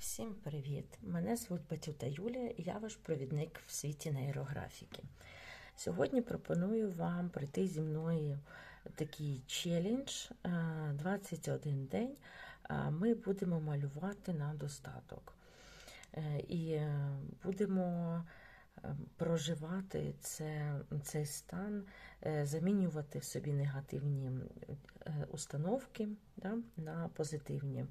Всім привіт! Мене звуть Батюта Юлія і я ваш провідник в світі нейрографіки. Сьогодні пропоную вам пройти зі мною такий челендж е, 21 день. е, Ми будемо малювати на достаток. Е, І е, будемо проживати це, цей стан, замінювати в собі негативні установки да, на позитивні.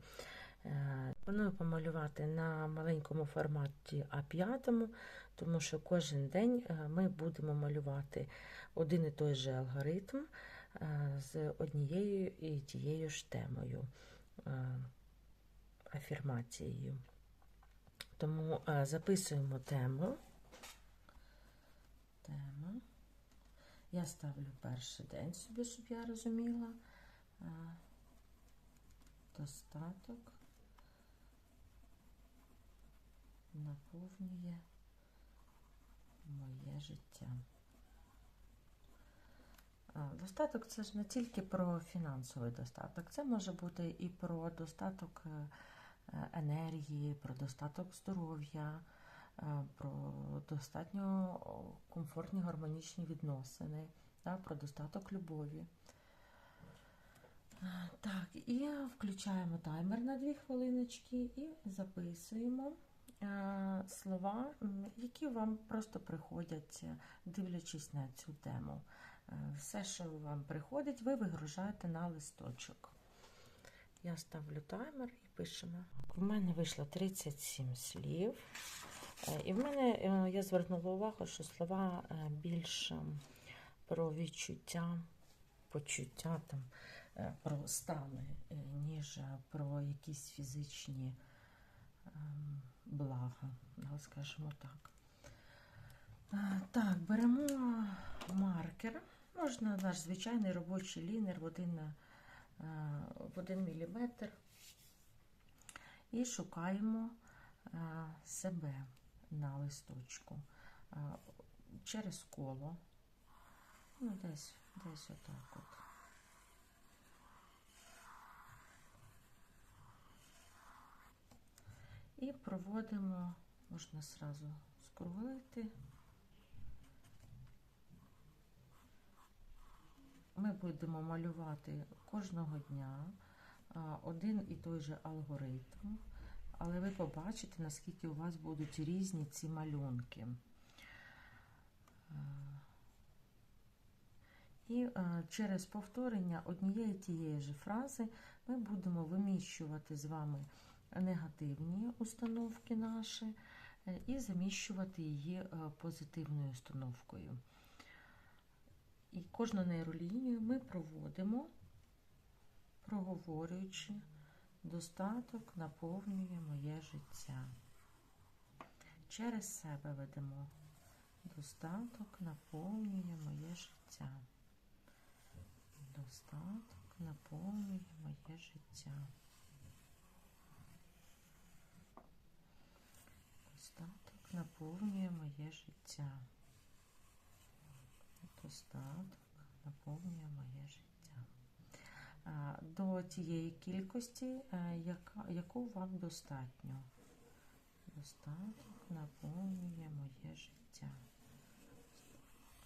Е, Пропоную помалювати на маленькому форматі А5, тому що кожен день е, ми будемо малювати один і той же алгоритм е, з однією і тією ж темою, афірмацією. Тому записуємо тему. Тема. Я ставлю перший день собі, щоб я розуміла. Достаток. Наповнює моє життя. Достаток це ж не тільки про фінансовий достаток, це може бути і про достаток е, е, енергії, про достаток здоров'я, е, про достатньо комфортні гармонічні відносини, про достаток любові. Е, Так, і включаємо таймер на 2 хвилиночки і записуємо е, слова, які вам просто приходять, е, дивлячись на цю тему. Е, Все, що вам приходить, ви вигружаєте на листочок. Я ставлю таймер і пишемо. У мене вийшло 37 слів. Е, І в мене е, я звернула увагу, що слова е, більш ем, про відчуття, почуття там, е, про стани, е, ніж е, про якісь фізичні ем, блага, скажімо так. Так, беремо маркер. Можна наш звичайний робочий лінер в один, е, в один міліметр. І шукаємо е, себе на листочку е, через коло. Ну, десь, десь отак от. І проводимо, можна зразу скруглити. Ми будемо малювати кожного дня один і той же алгоритм, але ви побачите, наскільки у вас будуть різні ці малюнки. І е, через повторення однієї тієї ж фрази ми будемо виміщувати з вами негативні установки наші е, і заміщувати її е, позитивною установкою. І кожну нейролінію ми проводимо, проговорюючи, достаток наповнює моє життя. Через себе ведемо. Достаток наповнює моє життя. Достаток наповнює моє життя. Достаток наповнює моє життя. Достаток наповнює моє життя. До тієї кількості, е, яка, яку вам достатньо. Достаток наповнює моє життя.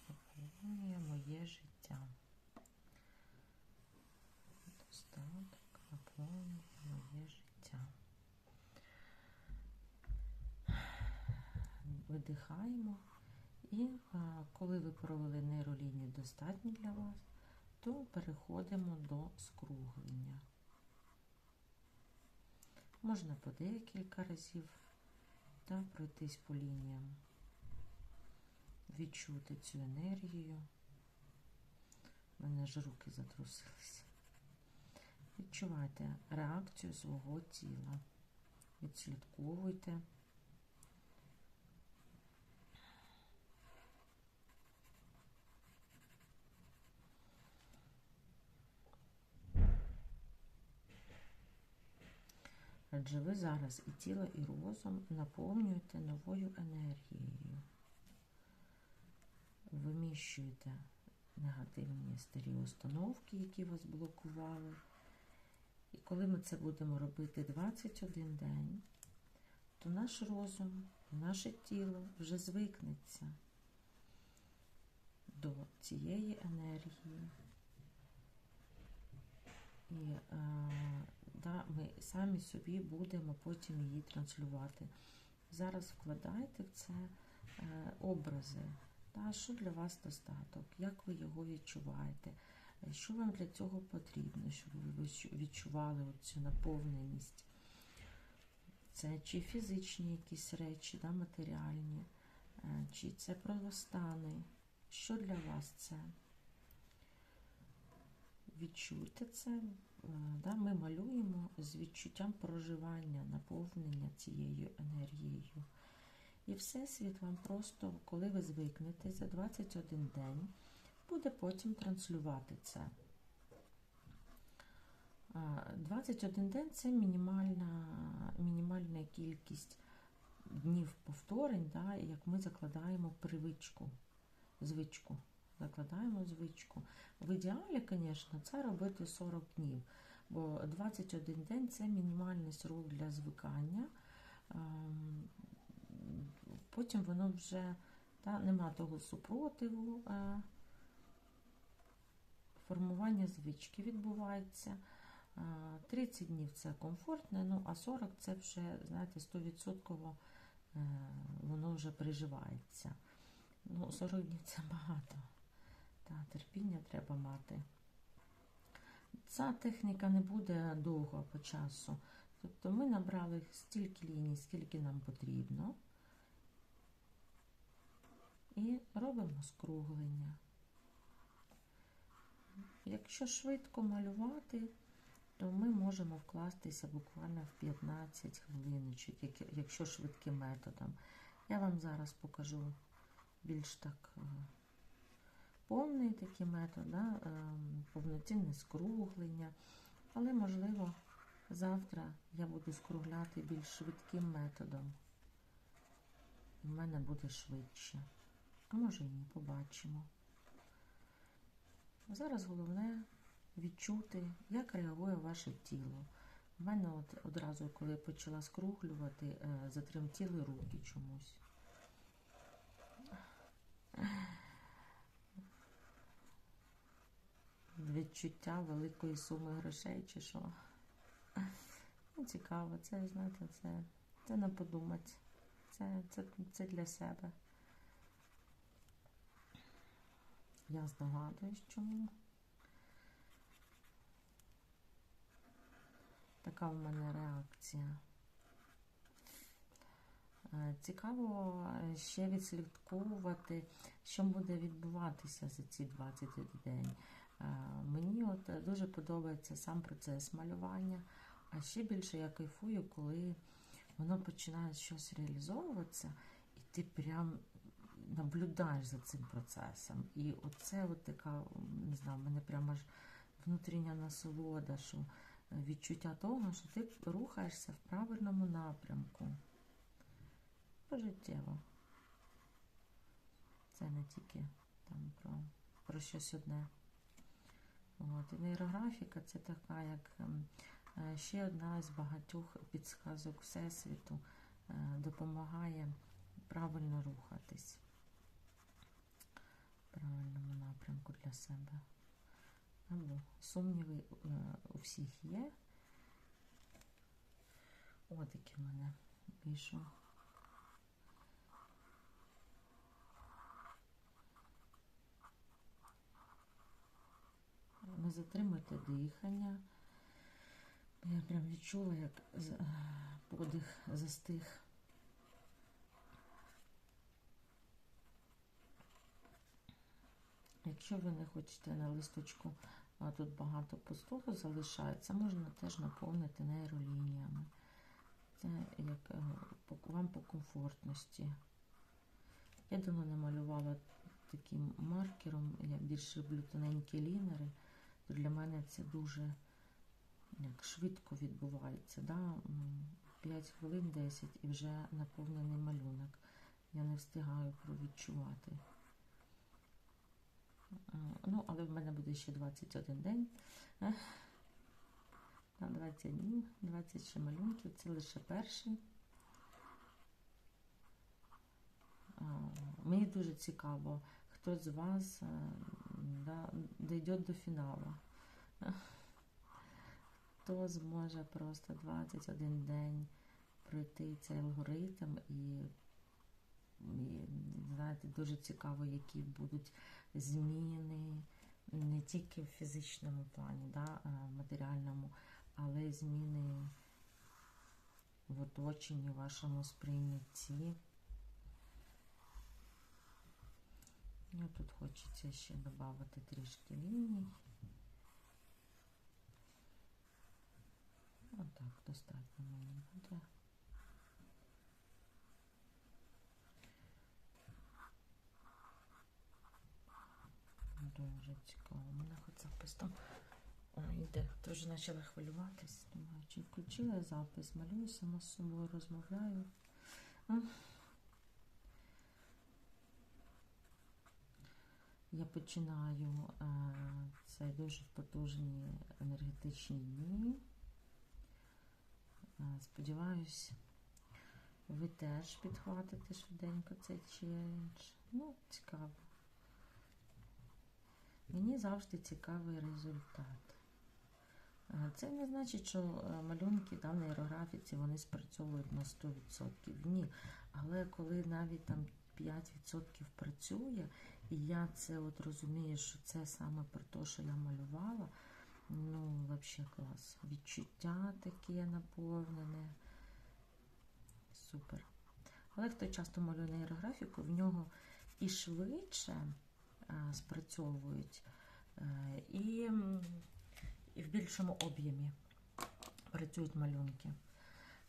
Наповнює моє життя. Достаток наповнює моє життя. Видихаємо. І коли ви провели нейролінію достатньо для вас, то переходимо до скруглення. Можна по декілька разів та пройтись по лініям, відчути цю енергію. У мене ж руки затрусилися. Відчувайте реакцію свого тіла. Відслідковуйте. Адже ви зараз і тіло, і розум наповнюєте новою енергією. Виміщуєте негативні старі установки, які вас блокували. І коли ми це будемо робити 21 день, то наш розум, наше тіло вже звикнеться до цієї енергії. І е, да, ми самі собі будемо потім її транслювати. Зараз вкладайте в це е, образи. Да, що для вас достаток, як ви його відчуваєте, е, що вам для цього потрібно, щоб ви відчували цю наповненість. Це чи фізичні якісь речі, да, матеріальні, е, чи це про стани. Що для вас це? Відчуйте це. Е, Да, ми малюємо з відчуттям проживання, наповнення цією енергією. І Всесвіт вам просто, коли ви звикнете за 21 день, буде потім транслювати це. 21 день це мінімальна, мінімальна кількість днів повторень, да, як ми закладаємо привичку, звичку. Закладаємо звичку. В ідеалі, звісно, це робити 40 днів, бо 21 день це мінімальний срок для звикання. Ем, Потім воно вже та, нема того супротиву, е, формування звички відбувається. Е, 30 днів це комфортне, ну а 40 це вже, знаєте, 100% е, воно вже приживається. Ну, 40 днів це багато. Та, терпіння треба мати. Ця техніка не буде довго по часу. Тобто ми набрали стільки ліній, скільки нам потрібно. І робимо скруглення. Якщо швидко малювати, то ми можемо вкластися буквально в 15 хвилиночок, якщо швидким методом. Я вам зараз покажу більш так е, повний такий метод, да, е, повноцінне скруглення. Але, можливо, завтра я буду скругляти більш швидким методом. У мене буде швидше. А може і ні, побачимо. Зараз головне відчути, як реагує ваше тіло. У мене от одразу, коли я почала скруглювати, е, затремтіли руки чомусь. Відчуття великої суми грошей чи що. Ну, цікаво, це, знаєте, це, це не подумати. Це, це, це для себе. Я здогадуюсь, чому. Така в мене реакція. Е, Цікаво е, ще відслідковувати, що буде відбуватися за ці 21 день. Е, Мені от е, дуже подобається сам процес малювання, а ще більше я кайфую, коли воно починає щось реалізовуватися, і ти прям наблюдаєш за цим процесом. І оце от така, не знаю, в мене прямо аж внутрішня насолода, що е, відчуття того, що ти рухаєшся в правильному напрямку. Пожиттєво. Це не тільки там про, про щось одне. От. І нейрографіка це така, як ем, е, ще одна з багатьох підсказок Всесвіту, е, допомагає правильно рухатись правильному напрямку для себе. Або сумніви е, у всіх є. От які в мене пишу. Не затримуйте дихання. Я прям відчула, як е, подих застиг. Якщо ви не хочете на листочку, а тут багато пустого залишається, можна теж наповнити нейролініями. Це як е, вам по комфортності. Я давно не малювала таким маркером, я більше люблю тоненькі лінери, для мене це дуже як швидко відбувається. Да? 5 хвилин 10 і вже наповнений малюнок. Я не встигаю провідчувати. Е, Ну, але в мене буде ще 21 день. Е, На 20 днів, 20 ще малюнків, це лише перший. Мені дуже цікаво, хто з вас е, да, дійде до фіналу. Хто зможе просто 21 день пройти цей алгоритм і, і знаєте, дуже цікаво, які будуть зміни не тільки в фізичному плані, да, матеріальному, але й зміни в оточенні, вашому сприйнятті. Ну, тут хочеться ще додати трішки ліній. Отак, достатньо мені буде. Дуже цікаво. У мене хоч запис там йде. Теж почала хвилюватись. Думаю, чи включила запис, малюю сама з собою, розмовляю. Я починаю е, цей дуже потужні енергетичні дні. Е, Сподіваюсь, ви теж підхватите швиденько цей челендж. Ну, цікаво. Мені завжди цікавий результат. Е, Це не значить, що малюнки там на аерографіці вони спрацьовують на 100%. Ні. Але коли навіть там 5% працює, і я це от розумію, що це саме про те, що я малювала, ну, взагалі клас. Відчуття таке наповнене. Супер. Але хто часто малює на аерографіку, в нього і швидше е, спрацьовують, е, і, і в більшому об'ємі працюють малюнки.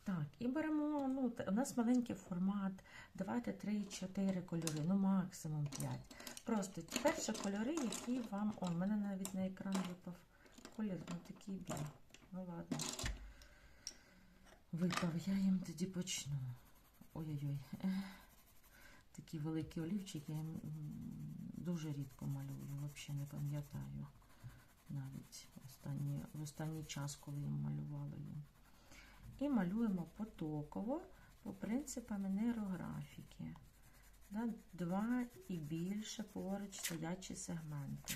Так, і беремо, ну, у нас маленький формат. Давайте 3-4 кольори, ну максимум 5. Просто перші кольори, які вам. О, в мене навіть на екран випав колір, ну такий білий. Ну ладно. Випав, я їм тоді почну. Ой-ой-ой. Такі великі олівчики я м, дуже рідко малюю, взагалі не пам'ятаю навіть останні, в останній час, коли я малювала їм. І малюємо потоково по принципам нейрографіки. Два і більше поруч стоячі сегменти.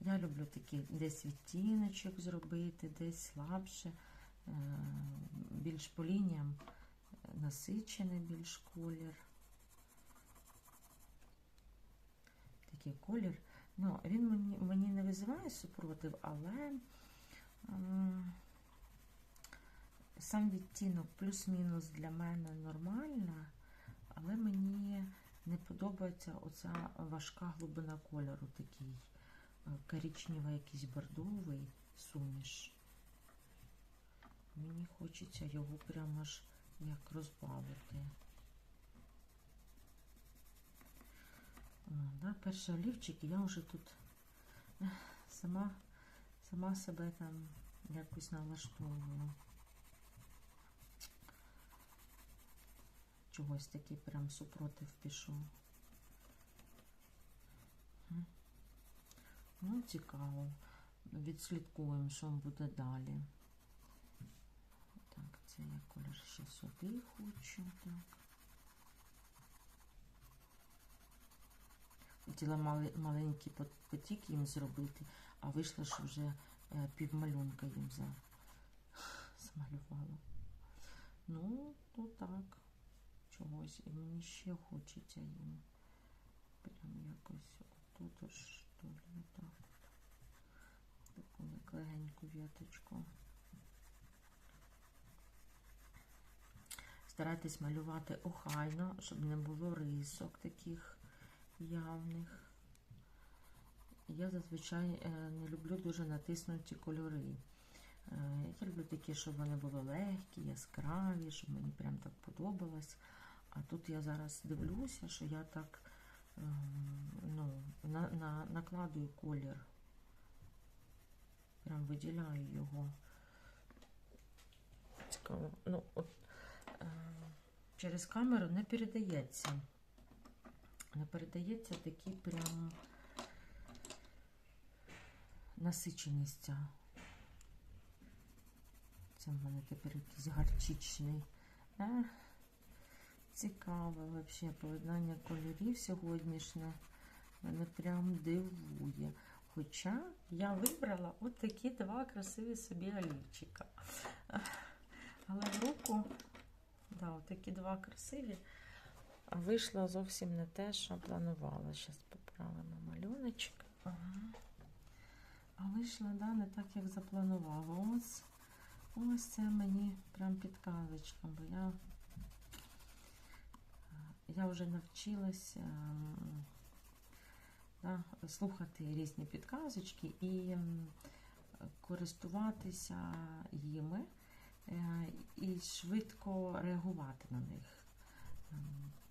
Я люблю такі десь відтіночок зробити, десь слабше, е, більш по лініям е, насичений більш колір. Такий колір. Ну, він мені, мені не визиває супротив, але сам відтінок плюс-мінус для мене нормальна, але мені не подобається оця важка глибина кольору, такий е, коричневий, якийсь бордовий суміш. Мені хочеться його прямо аж як розбавити. Да, перші олівчики, я вже тут сама, сама себе там якось налаштовую. Чогось такий прям супротив пішов. Ну, цікаво. Відслідкуємо, що буде далі. Так, це я колір ще сюди хочу. Так. Хотіла маленький потік їм зробити, а вийшло, що вже е, півмалюнка їм за... змалювала. Ну, то так, чогось. І мені ще хочеться їм. Прям якось отут аж, що ли, отак. Таку легеньку віточку. Старайтесь малювати охайно, щоб не було рисок таких явних. Я зазвичай е, не люблю дуже натиснуті кольори. Е, Я люблю такі, щоб вони були легкі, яскраві, щоб мені прям так подобалось. А тут я зараз дивлюся, що я так ем, ну, на, на, накладую колір. Прям виділяю його. Цікаво. Ну, от, е, через камеру не передається. Не передається такий прям насиченість. Це в мене тепер якийсь гарчичний. Е, цікаве взагалі поєднання кольорів сьогоднішнє. Мене прям дивує. Хоча я вибрала от такі два красиві собі олівчика. Але в руку, да, от такі два красиві, а вийшло зовсім не те, що планувала. Зараз поправимо малюночок. Ага. А вийшло, да, не так, як запланувала. Ось, ось це мені прям підказочка, бо я, я вже навчилася да, слухати різні підказочки і користуватися їми е, і швидко реагувати на них.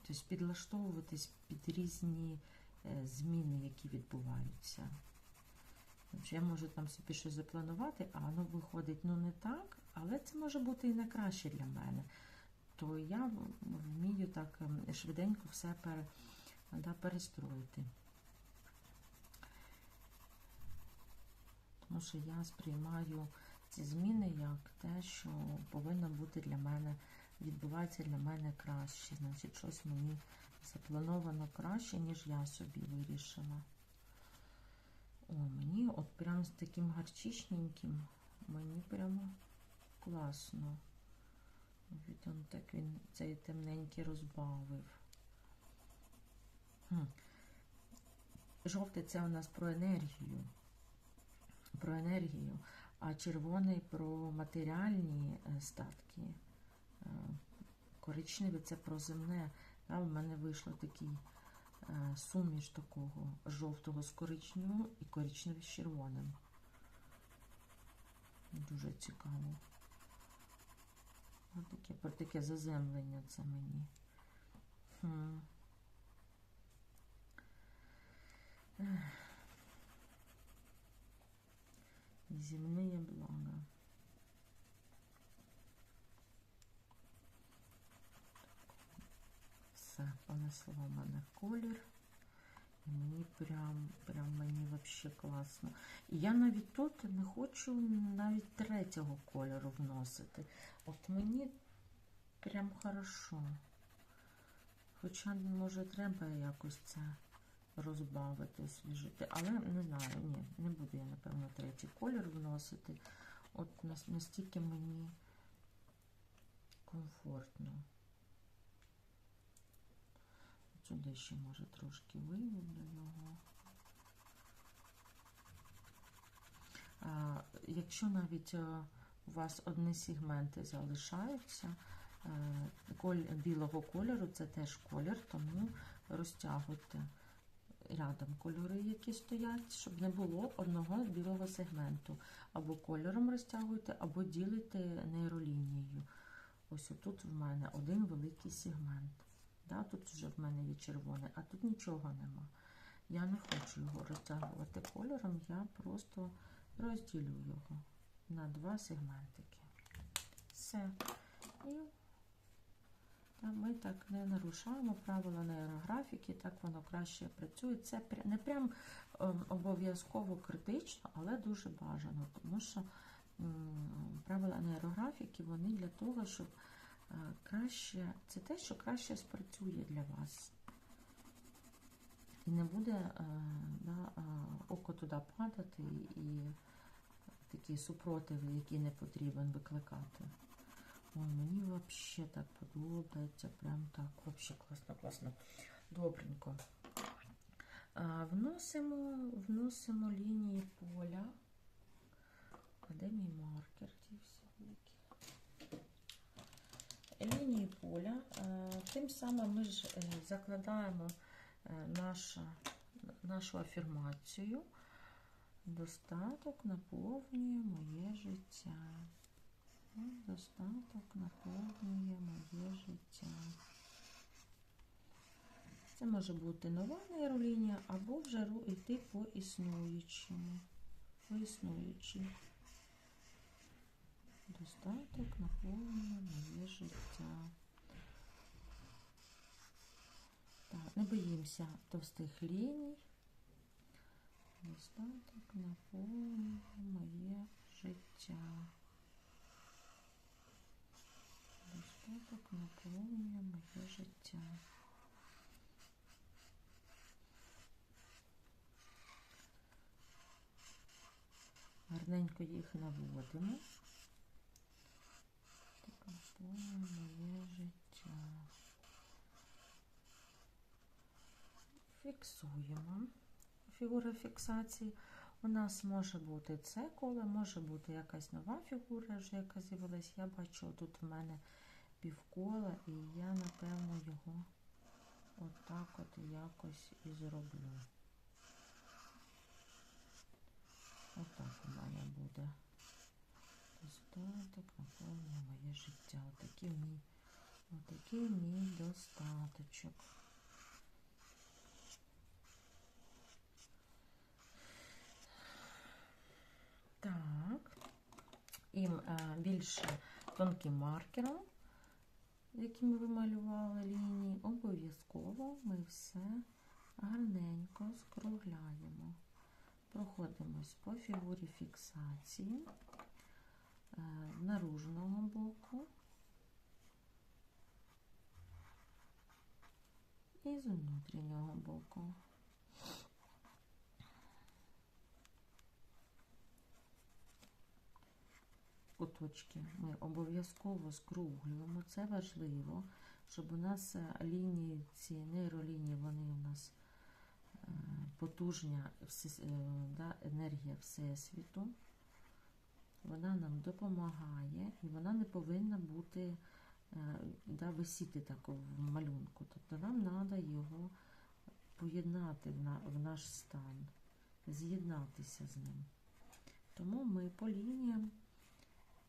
Тобто підлаштовуватись під різні е, зміни, які відбуваються. Тобто я можу там собі щось запланувати, а воно виходить ну не так, але це може бути і не краще для мене. То я вмію так ем, швиденько все пере, да, перестроїти. Тому що я сприймаю ці зміни як те, що повинно бути для мене, відбувається для мене краще. Значить, щось мені заплановано краще, ніж я собі вирішила. О, мені от прям з таким гарчичненьким, мені прямо класно. Від он так він цей темненький розбавив. Хм. Жовтий це у нас про енергію. Про енергію, а червоний про матеріальні е, статки. Коричневий це про земне. Да, у мене вийшло такий е, суміш такого жовтого з коричневим і коричневий з червоним. Дуже цікаво. Ось таке, про таке заземлення це мені. Хм. Земные мене колір. І мені прям, прям мені вообще класно. І я навіть тут не хочу навіть третього кольору вносити. От мені прям хорошо. Хоча, може, треба якось це розбавити, освіжити. Але не знаю, ні, не буду я, напевно, третій колір вносити. От настільки мені комфортно. Сюди ще, може, трошки виведу його. Якщо навіть е, у вас одні сегменти залишаються, е, білого кольору це теж колір, тому розтягуйте рядом кольори, які стоять, щоб не було одного білого сегменту. Або кольором розтягуйте, або ділите нейролінією. Ось отут в мене один великий сегмент. Да, тут вже в мене є червоний, а тут нічого нема. Я не хочу його розтягувати кольором, я просто розділю його на два сегментики. Все. І ми так не нарушаємо правила нейрографіки, так воно краще працює. Це не прям ем, обов'язково критично, але дуже бажано, тому що правила нейрографіки вони для того, щоб краще, це те, що краще спрацює для вас. І не буде е, да, е, око туди падати і такі супротиви, які не потрібен викликати. Ой, мені взагалі так подобається. Прям так. Взагалі класно, класно. Добренько. Вносимо, вносимо лінії поля. А де мій маркер? дівся великий? Лінії поля. Е, Тим самим ми ж е, закладаємо е, наша, нашу афірмацію. Достаток наповнює моє життя. Достаток наповнює моє життя. Це може бути нова нейролінія або вже йти по існуючому. По існуючій. Достаток наповнює моє життя. Так, не боїмося товстих ліній. Достаток наповнює моє життя. достаток наповнює моє життя. Гарненько їх наводимо. Так наповнює моє життя. Фіксуємо. Фігура фіксації. У нас може бути це коло, може бути якась нова фігура, вже яка з'явилась. Я бачу, тут в мене півкола, і я, напевно, його отак от якось і зроблю. Отак у мене буде. Достаток наповнює моє життя. Отакий мій, отакий мій достаточок. Так, і більше тонким маркером, яким ви малювали лінії, обов'язково ми все гарненько скругляємо. Проходимось по фігурі фіксації е, наружного боку і з внутрішнього боку. Куточки ми обов'язково скруглюємо. Це важливо, щоб у нас е, лінії, ці нейролінії, вони у нас е, потужня е, да, енергія Всесвіту. Вона нам допомагає і вона не повинна бути да, висіти так в малюнку. Тобто нам треба його поєднати в наш стан, з'єднатися з ним. Тому ми по лініям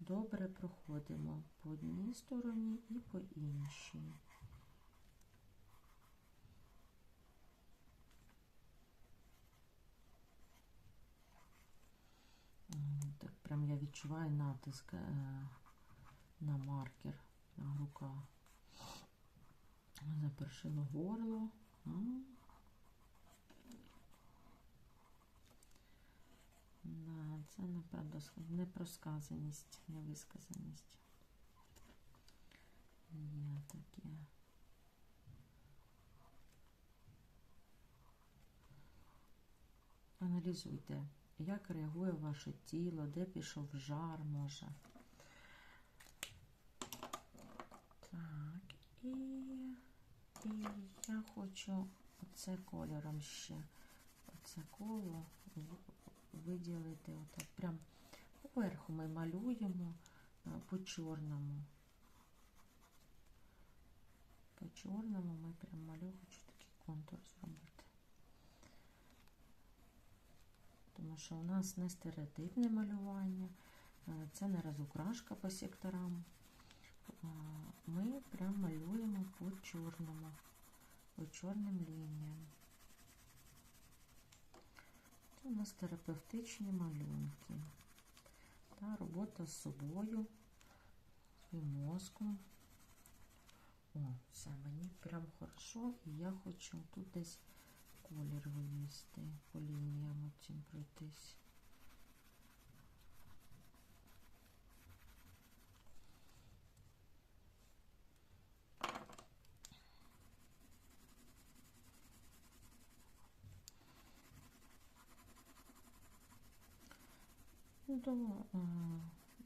добре проходимо по одній стороні і по іншій. Так прям я відчуваю натиск е, на маркер на рука. Запершило горло. Да, це, напевно, непросказаність, невисказаність. Є таке. Аналізуйте, як реагує ваше тіло, де пішов жар, може. Так, і, і я хочу оце кольором ще, оце коло виділити отак. Прям поверху ми малюємо е, по чорному. По чорному ми прям малюємо, хочу такий контур зробити. Тому що у нас не стереотипне малювання, е, це не розукрашка по секторам. Е, ми прям малюємо по чорному, по чорним лініям. Це у нас терапевтичні малюнки. Та, робота з собою, своїм мозком. О, все, мені прям хорошо, і я хочу тут десь колір винести, по лініям цим пройтись.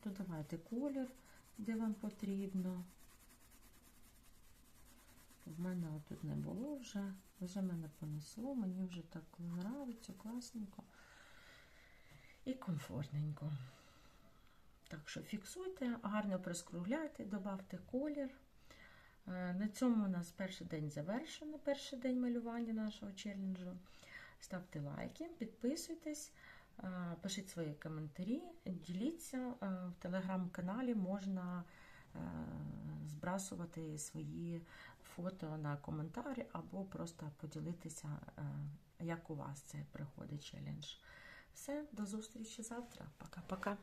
Додавайте колір, де вам потрібно. В мене тут не було вже, вже мене понесло, мені вже так подобається, класненько і комфортненько. Так що фіксуйте, гарно прискругляйте, додавте колір. Е, на цьому у нас перший день завершено, перший день малювання нашого челенджу. Ставте лайки, підписуйтесь. Пишіть свої коментарі, діліться в телеграм-каналі, можна збрасувати свої фото на коментарі або просто поділитися, як у вас це приходить челендж. Все, до зустрічі завтра. Пока-пока.